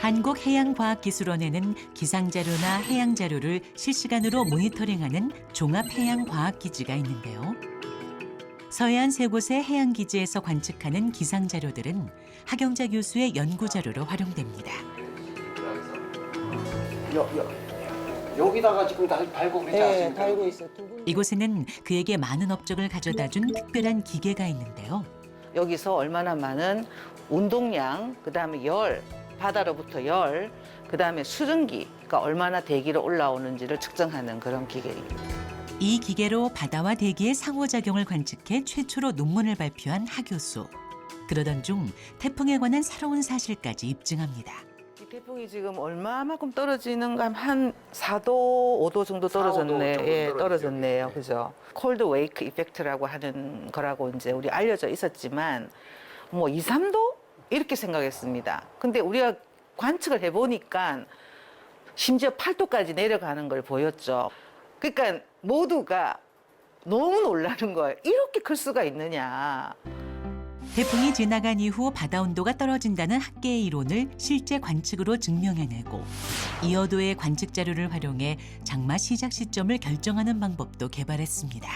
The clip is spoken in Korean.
한국해양과학기술원에는 기상자료나 해양자료를 실시간으로 모니터링하는 종합해양과학기지가 있는데요. 서해안 세 곳의 해양기지에서 관측하는 기상자료들은 하경자 교수의 연구자료로 활용됩니다. 여, 여, 여기다가 지금 다 달고 그러지 네, 않습니까? 달고 있어. 두 분. 이곳에는 그에게 많은 업적을 가져다 준 특별한 기계가 있는데요. 여기서 얼마나 많은 운동량, 그다음에 열, 바다로부터 열, 그 다음에 수증기가 얼마나 대기로 올라오는지를 측정하는 그런 기계입니다. 이 기계로 바다와 대기의 상호작용을 관측해 최초로 논문을 발표한 하 교수. 그러던 중 태풍에 관한 새로운 사실까지 입증합니다. 이 태풍이 지금 얼마만큼 떨어지는가 한 4도, 5도 정도 4, 5도 떨어졌네. 정도 예. 떨어졌네요. 그죠? 콜드 웨이크 이펙트라고 하는 거라고 이제 우리 알려져 있었지만 뭐 2, 3도 이렇게 생각했습니다. 근데 우리가 관측을 해 보니까 심지어 8도까지 내려가는 걸 보였죠. 그러니까 모두가 너무 놀라는 거예요. 이렇게 클 수가 있느냐. 태풍이 지나간 이후 바다 온도가 떨어진다는 학계의 이론을 실제 관측으로 증명해내고 이어도의 관측 자료를 활용해 장마 시작 시점을 결정하는 방법도 개발했습니다.